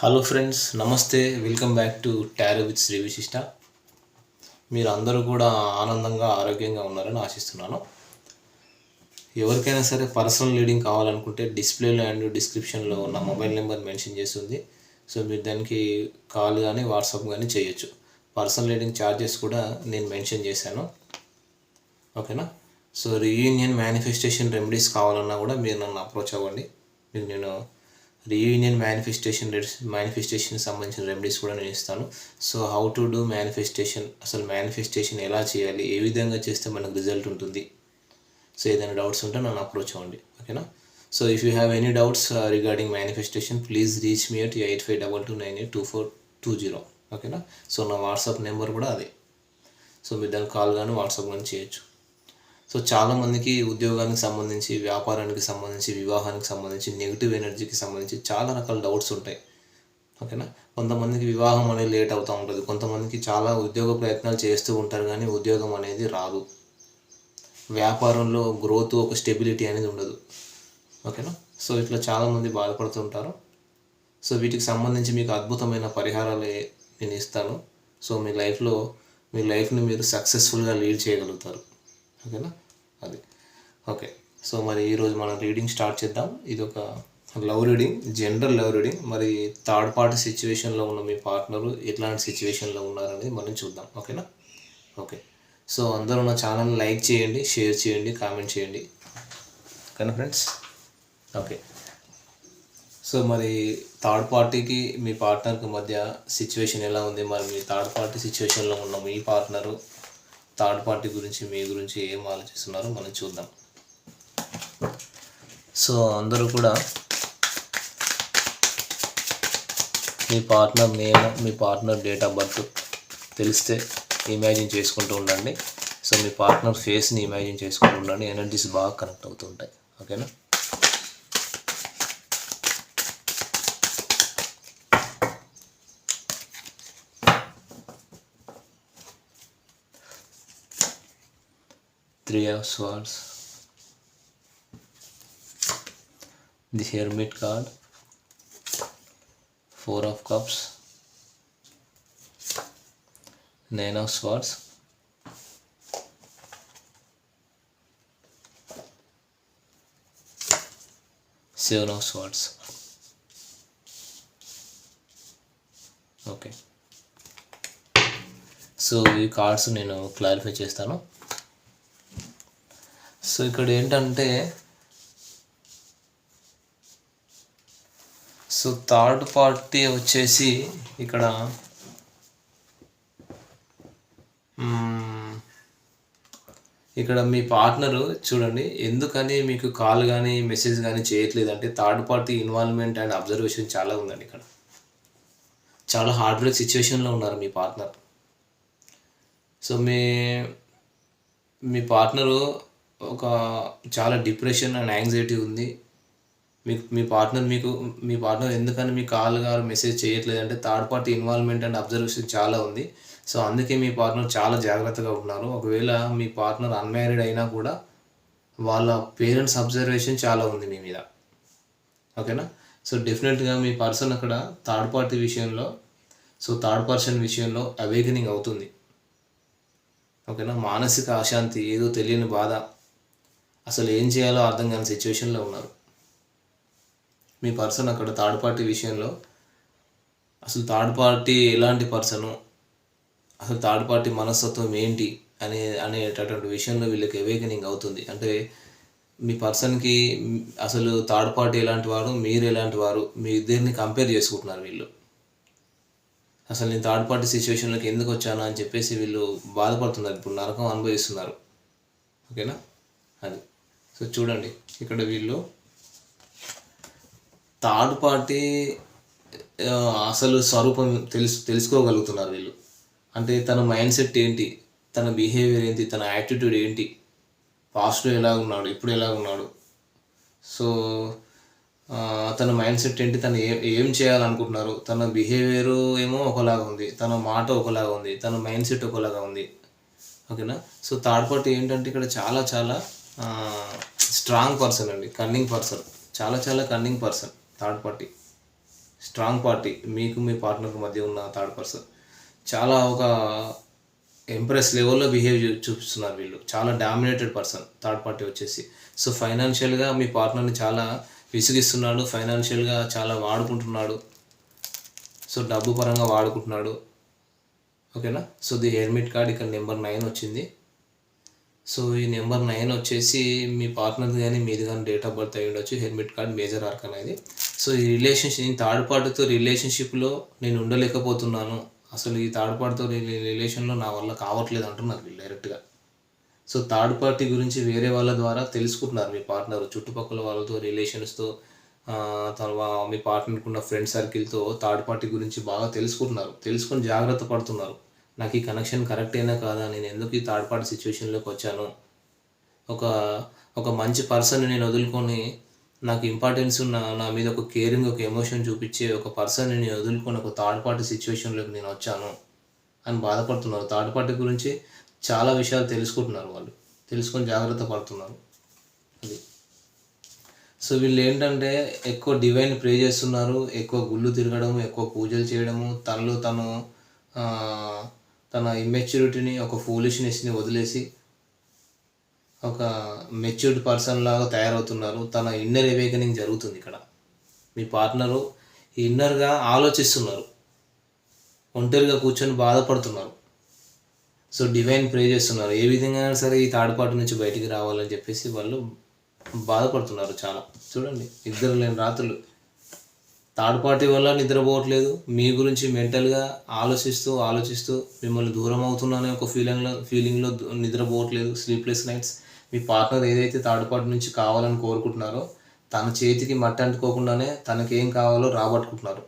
Hello friends నమస్తే welcome back to tarot with Shri Vishishta మీరు అందరూ కూడా ఆనందంగా ఆరోగ్యంగా ఉన్నారని ఆశిస్తున్నాను. ఎవరికైనా సరే పర్సనల్ లీడింగ్ కావాలనుకుంటే డిస్ప్లేలో అండ్ డిస్క్రిప్షన్లో ఉన్న మొబైల్ నెంబర్ మెన్షన్ చేస్తుంది. సో మీరు దానికి కాల్ కానీ వాట్సాప్ కానీ చేయొచ్చు. పర్సనల్ లీడింగ్ ఛార్జెస్ కూడా నేను మెన్షన్ చేశాను. ఓకేనా సో రీయూనియన్ మేనిఫెస్టేషన్ రెమెడీస్ కావాలన్నా కూడా మీరు నన్ను అప్రోచ్ అవ్వండి. మీకు నేను రీయూనియన్ మేనిఫెస్టేషన్ మేనిఫెస్టేషన్కి సంబంధించిన రెమెడీస్ కూడా నేను ఇస్తాను. So how to do manifestation అసలు మేనిఫెస్టేషన్ ఎలా చేయాలి? ఏ విధంగా చేస్తే మనకు రిజల్ట్ ఉంటుంది? సో ఏదైనా డౌట్స్ ఉంటే నన్ను అప్రోచ్ అవ్వండి. ఓకేనా? So if you have any doubts regarding manifestation please reach me at eight five double two nine eight two four two zero ఓకేనా? సో నా వాట్సాప్ నెంబర్ కూడా అదే. సో మీరు దాని కాల్ కానీ వాట్సాప్ కానీ చేయొచ్చు. సో చాలామందికి ఉద్యోగానికి సంబంధించి వ్యాపారానికి సంబంధించి వివాహానికి సంబంధించి నెగిటివ్ ఎనర్జీకి సంబంధించి చాలా రకాల డౌట్స్ ఉంటాయి. ఓకేనా? కొంతమందికి వివాహం అనేది లేట్ అవుతూ ఉంటుంది. కొంతమందికి చాలా ఉద్యోగ ప్రయత్నాలు చేస్తూ ఉంటారు కానీ ఉద్యోగం అనేది రాదు. వ్యాపారంలో గ్రోత్ ఒక స్టెబిలిటీ అనేది ఉండదు. ఓకేనా? సో ఇట్లా చాలామంది బాధపడుతుంటారు సో వీటికి సంబంధించి మీకు అద్భుతమైన పరిహారాలు నేను ఇస్తాను. సో మీ లైఫ్లో మీ లైఫ్ని మీరు సక్సెస్ఫుల్గా లీడ్ చేయగలుగుతారు. ఓకేనా? అది. ఓకే. సో మరి ఈరోజు మనం రీడింగ్ స్టార్ట్ చేద్దాం. ఇది ఒక love reading general love reading. మరి థర్డ్ పార్టీ సిచ్యువేషన్లో ఉన్న మీ పార్ట్నరు ఎట్లాంటి సిచ్యువేషన్లో ఉన్నారనేది మనం చూద్దాం. ఓకేనా? ఓకే. సో అందరూ నా ఛానల్ని లైక్ చేయండి షేర్ చేయండి కామెంట్ చేయండి. ఓకేనా ఫ్రెండ్స్? ఓకే. సో మరి థర్డ్ పార్టీకి మీ పార్ట్నర్కి మధ్య సిచ్యువేషన్ ఎలా ఉంది? మరి మీ థర్డ్ పార్టీ సిచ్యువేషన్లో ఉన్న మీ పార్ట్నరు థర్డ్ పార్టీ గురించి మీ గురించి ఏం ఆలోచిస్తున్నారో మనం చూద్దాం. సో అందరూ కూడా మీ పార్ట్నర్ నేమ్ మీ పార్ట్నర్ డేట్ ఆఫ్ బర్త్ తెలిస్తే ఇమాజిన్ చేసుకుంటూ ఉండండి. సో మీ పార్ట్నర్ ఫేస్ని ఇమాజిన్ చేసుకుంటూ ఉండండి. ఎనర్జీస్ బాగా కనెక్ట్ అవుతుంటాయి. ఓకేనా? Three of swords the hermit card four of cups nine of swords seven of swords okay so ఈ కార్డ్స్ నేను క్లారిఫై చేస్తాను సో ఇక్కడ ఏంటంటే సో థర్డ్ పార్టీ వచ్చేసి ఇక్కడ ఇక్కడ మీ పార్ట్నరు చూడండి ఎందుకని మీకు కాల్ కానీ మెసేజ్ కానీ చేయట్లేదు అంటే third party involvement and observation చాలా ఉందండి ఇక్కడ. చాలా హార్డ్ వర్క్ సిచ్యువేషన్లో ఉన్నారు మీ పార్ట్నర్. సో మీ మీ పార్ట్నరు ఒక చాలా డిప్రెషన్ అండ్ యాంగ్జైటీ ఉంది. మీకు మీ పార్ట్నర్ మీకు మీ పార్ట్నర్ ఎందుకని మీ కాల్ గారు మెసేజ్ చేయట్లేదు అంటే third party involvement and observation చాలా ఉంది. సో అందుకే మీ పార్ట్నర్ చాలా జాగ్రత్తగా ఉన్నారు. ఒకవేళ మీ పార్ట్నర్ అన్మ్యారీడ్ అయినా కూడా వాళ్ళ పేరెంట్స్ అబ్జర్వేషన్ చాలా ఉంది మీ మీద. ఓకేనా? సో డెఫినెట్గా మీ పర్సన్ అక్కడ థర్డ్ పార్టీ విషయంలో సో థర్డ్ పర్సన్ విషయంలో అవేకనింగ్ అవుతుంది. ఓకేనా? మానసిక అశాంతి ఏదో తెలియని బాధ. అసలు ఏం చేయాలో అర్థం కాని సిచ్యువేషన్లో ఉన్నారు. మీ పర్సన్ అక్కడ థర్డ్ పార్టీ విషయంలో అసలు థర్డ్ పార్టీ ఎలాంటి పర్సను అసలు థర్డ్ పార్టీ మనస్తత్వం ఏంటి అనే అనేటటువంటి విషయంలో వీళ్ళకి అవేకనింగ్ అవుతుంది. అంటే మీ పర్సన్కి అసలు థర్డ్ పార్టీ ఎలాంటి వారు మీరు ఎలాంటి వారు మీ ఇద్దరిని కంపేర్ చేసుకుంటున్నారు వీళ్ళు. అసలు నేను థర్డ్ పార్టీ సిచ్యువేషన్లోకి ఎందుకు వచ్చాను అని చెప్పేసి వీళ్ళు బాధపడుతున్నారు. ఇప్పుడు నరకం అనుభవిస్తున్నారు. ఓకేనా? అది. సో చూడండి ఇక్కడ వీళ్ళు థర్డ్ పార్టీ అసలు స్వరూపం తెలుసు తెలుసుకోగలుగుతున్నారు వీళ్ళు. అంటే తన మైండ్ సెట్ ఏంటి తన బిహేవియర్ ఏంటి తన యాటిట్యూడ్ ఏంటి పాస్ట్లో ఎలా ఉన్నాడు ఇప్పుడు ఎలా ఉన్నాడు. సో తన మైండ్ సెట్ ఏంటి తను ఏ ఏం చేయాలనుకుంటున్నారు తన బిహేవియర్ ఏమో ఒకలాగా ఉంది తన మాట ఒకలాగా ఉంది తన మైండ్ సెట్ ఒకలాగా ఉంది. ఓకేనా? సో థర్డ్ పార్టీ ఏంటంటే ఇక్కడ చాలా చాలా స్ట్రాంగ్ పర్సన్ అండి కన్నింగ్ పర్సన్ చాలా చాలా cunning person third party strong party మీకు మీ పార్ట్నర్కి మధ్య ఉన్న థర్డ్ పర్సన్ చాలా ఒక ఎంప్రెస్ లెవెల్లో బిహేవ్ చూపిస్తున్నారు వీళ్ళు. చాలా డామినేటెడ్ పర్సన్ థర్డ్ పార్టీ వచ్చేసి. సో ఫైనాన్షియల్గా మీ పార్ట్నర్ని చాలా విసిగిస్తున్నాడు ఫైనాన్షియల్గా చాలా వాడుకుంటున్నాడు. సో డబ్బు పరంగా వాడుకుంటున్నాడు. ఓకేనా సో ది హెల్మెట్ కార్డ్ ఇక్కడ నెంబర్ నైన్ వచ్చింది. సో ఈ నెంబర్ నైన్ వచ్చేసి మీ పార్ట్నర్ కానీ మీది కానీ డేట్ ఆఫ్ బర్త్ అయి ఉండొచ్చు. హెల్మెట్ కార్డ్ మేజర్ ఆర్క్ అనేది సో ఈ రిలేషన్షిప్ నేను థర్డ్ పార్టీతో రిలేషన్షిప్లో నేను ఉండలేకపోతున్నాను. అసలు ఈ థర్డ్ పార్టీతో రిలేషన్లో నా వల్ల కావట్లేదు అంటున్నారు వీళ్ళు డైరెక్ట్గా సో థర్డ్ పార్టీ గురించి వేరే వాళ్ళ ద్వారా తెలుసుకుంటున్నారు మీ పార్ట్నర్ చుట్టుపక్కల వాళ్ళతో రిలేషన్స్తో తర్వాత మీ పార్ట్నర్కి ఉన్న ఫ్రెండ్ సర్కిల్తో థర్డ్ పార్టీ గురించి బాగా తెలుసుకుంటున్నారు. తెలుసుకొని జాగ్రత్త పడుతున్నారు. నాకు ఈ కనెక్షన్ కరెక్ట్ అయినా కాదా? నేను ఎందుకు ఈ థర్డ్ పార్టీ సిచ్యువేషన్లోకి వచ్చాను? ఒక ఒక మంచి పర్సన్ నేను వదులుకొని నాకు ఇంపార్టెన్స్ ఉన్న నా మీద ఒక కేరింగ్ ఒక ఎమోషన్ చూపించే ఒక పర్సన్ నేను వదులుకొని ఒక థర్డ్ పార్టీ సిచ్యువేషన్లోకి నేను వచ్చాను అని బాధపడుతున్నారు. థర్డ్ పార్టీ గురించి చాలా విషయాలు తెలుసుకుంటున్నారు వాళ్ళు. తెలుసుకొని జాగ్రత్త పడుతున్నారు. అది. సో వీళ్ళు ఏంటంటే ఎక్కువ డివైన్ ప్రే చేస్తున్నారు ఎక్కువ గుళ్ళు తిరగడం ఎక్కువ పూజలు చేయడము తనలో తను తన ఇమ్మెచ్యూరిటీని ఒక ఫూలిష్నెస్ని వదిలేసి ఒక మెచ్యూర్డ్ పర్సన్ లాగా తయారవుతున్నారు. తన ఇన్నర్ అవేకనింగ్ జరుగుతుంది ఇక్కడ. మీ పార్ట్నరు ఇన్నర్గా ఆలోచిస్తున్నారు. ఒంటరిగా కూర్చొని బాధపడుతున్నారు. సో డివైన్ ప్రే చేస్తున్నారు. ఏ విధంగా అయినా సరే ఈ థర్డ్ పార్టీ నుంచి బయటికి రావాలని చెప్పేసి వాళ్ళు బాధపడుతున్నారు చాలా. చూడండి ఇద్దరు లేని రాత్రులు. థర్డ్ పార్టీ వల్ల నిద్రపోవట్లేదు. మీ గురించి మెంటల్గా ఆలోచిస్తూ ఆలోచిస్తూ మిమ్మల్ని దూరం అవుతున్నానే ఒక ఫీలింగ్లో ఫీలింగ్లో నిద్రపోవట్లేదు. స్లీప్లెస్ నైట్స్ మీ పార్ట్నర్ ఏదైతే థర్డ్ పార్టీ నుంచి కావాలని కోరుకుంటున్నారో తన చేతికి మట్టి అంటుకోకుండానే తనకేం కావాలో రాబట్టుకుంటున్నారు.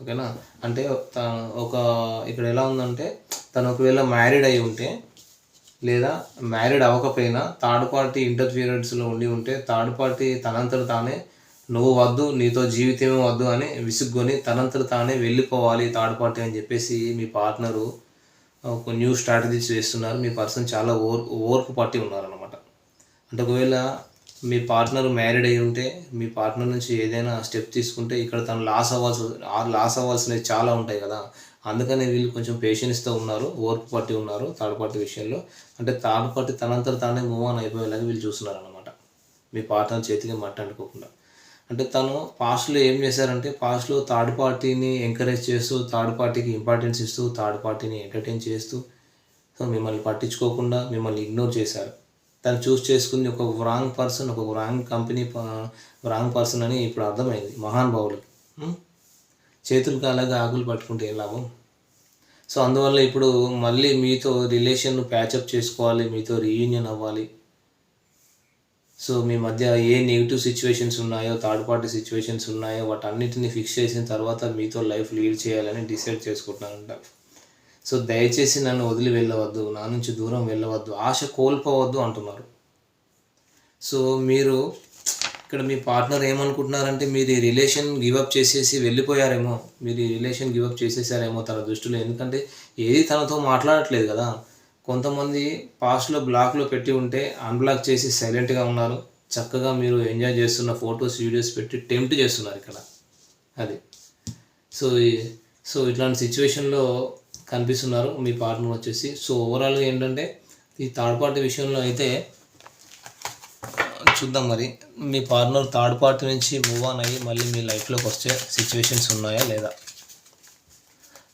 ఓకేనా? అంటే ఒక ఇక్కడ ఎలా ఉందంటే తను ఒకవేళ మ్యారీడ్ అయి ఉంటే లేదా మ్యారీడ్ అవ్వకపోయినా థర్డ్ పార్టీ ఇంటర్ఫియరెన్స్లో ఉండి ఉంటే థర్డ్ పార్టీ తనంతట తానే నువ్వు వద్దు నీతో జీవితమే వద్దు అని విసుగ్కొని తనంతట తానే వెళ్ళిపోవాలి థర్డ్ పార్టీ అని చెప్పేసి మీ పార్ట్నరు ఒక న్యూ స్ట్రాటజీస్ వేస్తున్నారు. మీ పర్సన్ చాలా ఓర్ ఓర్పు పట్టి ఉన్నారనమాట అంటే ఒకవేళ మీ పార్ట్నర్ మ్యారీడ్ అయి ఉంటే మీ పార్ట్నర్ నుంచి ఏదైనా స్టెప్ తీసుకుంటే ఇక్కడ తను లాస్ అవ్వాల్సి లాస్ అవ్వాల్సినవి చాలా ఉంటాయి కదా. అందుకనే వీళ్ళు కొంచెం పేషెన్స్తో ఉన్నారు ఓర్పు పట్టి ఉన్నారు థర్డ్ పార్టీ విషయంలో. అంటే థర్డ్ పార్టీ తనంతట తానే మూవ్ ఆన్ అయిపోయేలాగా వీళ్ళు చూస్తున్నారు అనమాట మీ పార్ట్నర్ చేతికి మట్టి అంటుకోకుండా. అంటే తను పాస్ట్లో ఏం చేశారంటే పాస్ట్లో థర్డ్ పార్టీని ఎంకరేజ్ చేస్తూ థర్డ్ పార్టీకి ఇంపార్టెన్స్ ఇస్తూ థర్డ్ పార్టీని ఎంటర్టైన్ చేస్తూ సో మిమ్మల్ని పట్టించుకోకుండా మిమ్మల్ని ఇగ్నోర్ చేశారు. తను చూస్ చేసుకుంది ఒక రాంగ్ పర్సన్ ఒక రాంగ్ కంపెనీ రాంగ్ పర్సన్ అని ఇప్పుడు అర్థమైంది. మహానుభావులకి చేతులు కాలాగా ఆకులు పట్టుకుంటే ఏం లాభం? సో అందువల్ల ఇప్పుడు మళ్ళీ మీతో రిలేషన్ ప్యాచప్ చేసుకోవాలి మీతో రీయూనియన్ అవ్వాలి. సో మీ మధ్య ఏ నెగిటివ్ సిచ్యువేషన్స్ ఉన్నాయో థర్డ్ పార్టీ సిచ్యువేషన్స్ ఉన్నాయో వాటన్నిటిని ఫిక్స్ చేసిన తర్వాత మీతో లైఫ్ లీడ్ చేయాలని డిసైడ్ చేసుకుంటున్నానంట. సో దయచేసి నన్ను వదిలి వెళ్ళవద్దు నా నుంచి దూరం వెళ్ళవద్దు ఆశ కోల్పోవద్దు అంటున్నారు. సో మీరు ఇక్కడ మీ పార్ట్నర్ ఏమనుకుంటున్నారంటే మీరు ఈ రిలేషన్ గివప్ చేసేసి వెళ్ళిపోయారేమో మీరు ఈ రిలేషన్ గివప్ చేసేసారేమో తన దృష్టిలో ఎందుకంటే ఏది తనతో మాట్లాడట్లేదు కదా. కొంతమంది పాస్ట్లో బ్లాక్లో పెట్టి ఉంటే అన్బ్లాక్ చేసి సైలెంట్గా ఉన్నారు. చక్కగా మీరు ఎంజాయ్ చేస్తున్న ఫొటోస్ వీడియోస్ పెట్టి టెంప్ట్ చేస్తున్నారు ఇక్కడ. అది. సో సో ఇట్లాంటి సిచ్యువేషన్లో కనిపిస్తున్నారు మీ పార్ట్నర్ వచ్చేసి. సో ఓవరాల్గా ఏంటంటే ఈ థర్డ్ పార్టీ విషయంలో అయితే చూద్దాం మరి. మీ పార్ట్నర్ థర్డ్ పార్టీ నుంచి మూవ్ ఆన్ అయ్యి మళ్ళీ మీ లైఫ్లోకి వచ్చే సిచ్యువేషన్స్ ఉన్నాయా లేదా?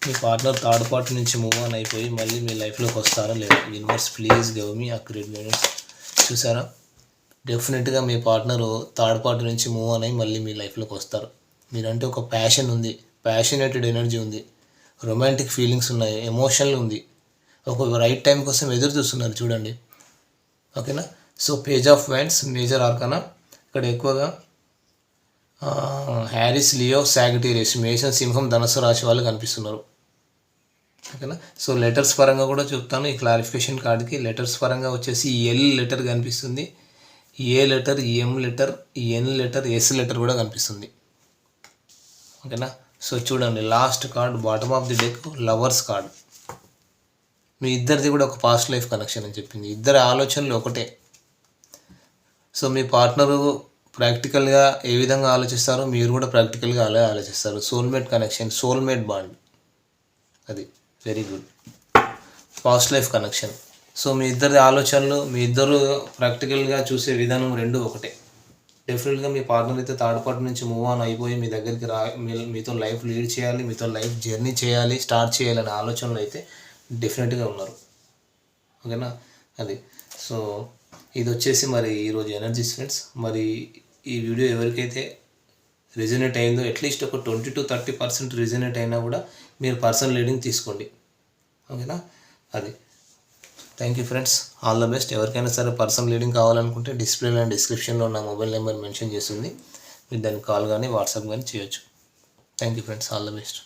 మీ పార్ట్నర్ థర్డ్ పార్టీ నుంచి మూవ్ ఆన్ అయిపోయి మళ్ళీ మీ లైఫ్లోకి వస్తారా లేదా? Universe please give me accurate minutes చూసారా? డెఫినెట్గా మీ పార్ట్నర్ థర్డ్ పార్టీ నుంచి మూవ్ ఆన్ అయ్యి మళ్ళీ మీ లైఫ్లోకి వస్తారు. మీరంటే ఒక ప్యాషన్ ఉంది ప్యాషనేటెడ్ ఎనర్జీ ఉంది రొమాంటిక్ ఫీలింగ్స్ ఉన్నాయి ఎమోషనల్ ఉంది. ఒక రైట్ టైం కోసం ఎదురు చూస్తున్నారు చూడండి. ఓకేనా so page of wands major arcana ఇక్కడ ఎక్కువగా హ్యారిస్ లియో సాగిటీరియస్ మేషన్ సింహం ధనుసు రాశి వాళ్ళు కనిపిస్తున్నారు. ఓకేనా? సో లెటర్స్ పరంగా కూడా చెప్తాను. ఈ క్లారిఫికేషన్ కార్డ్కి లెటర్స్ పరంగా వచ్చేసి ఎల్ లెటర్ కనిపిస్తుంది. A letter M letter N letter S letter కూడా కనిపిస్తుంది. ఓకేనా? సో చూడండి. Last card bottom of the deck lovers card. మీ ఇద్దరిది కూడా ఒక పాస్ట్ లైఫ్ కనెక్షన్ అని చెప్పింది. ఇద్దరి ఆలోచనలు ఒకటే. సో మీ పార్ట్నరు ప్రాక్టికల్గా ఏ విధంగా ఆలోచిస్తారో మీరు కూడా ప్రాక్టికల్గా అలాగే ఆలోచిస్తారు. Soulmate connection soulmate bond. అది. Very good. Past life connection. So మీ ఇద్దరి ఆలోచనలు మీ ఇద్దరు ప్రాక్టికల్గా చూసే విధానం రెండు ఒకటే. డెఫినెట్గా మీ పార్ట్నర్ అయితే థర్డ్ పార్టీ నుంచి మూవ్ ఆన్ అయిపోయి మీ దగ్గరికి రా మీ- మీతో లైఫ్ లీడ్ చేయాలి మీతో లైఫ్ జర్నీ చేయాలి స్టార్ట్ చేయాలనే ఆలోచనలు అయితే డెఫినెట్గా ఉన్నారు. ఓకేనా? అది. సో ఇది వచ్చేసి మరి ఈరోజు ఎనర్జీస్ ఫ్రెండ్స్ మరి ఈ వీడియో ఎవరికైతే రిజనేట్ అయిందో అట్లీస్ట్ ఒక twenty to thirty percent resonate అయినా కూడా మీరు పర్సనల్ లీడింగ్ తీసుకోండి. ఓకేనా? అది. Thank you friends all the best ఎవరికైనా సరే పర్సనల్ లీడింగ్ కావాలనుకుంటే డిస్ప్లేలో అండ్ డిస్క్రిప్షన్లో నా మొబైల్ నెంబర్ మెన్షన్ చేస్తుంది. మీరు దానికి కాల్ కానీ వాట్సాప్ కానీ చేయొచ్చు. Thank you friends all the best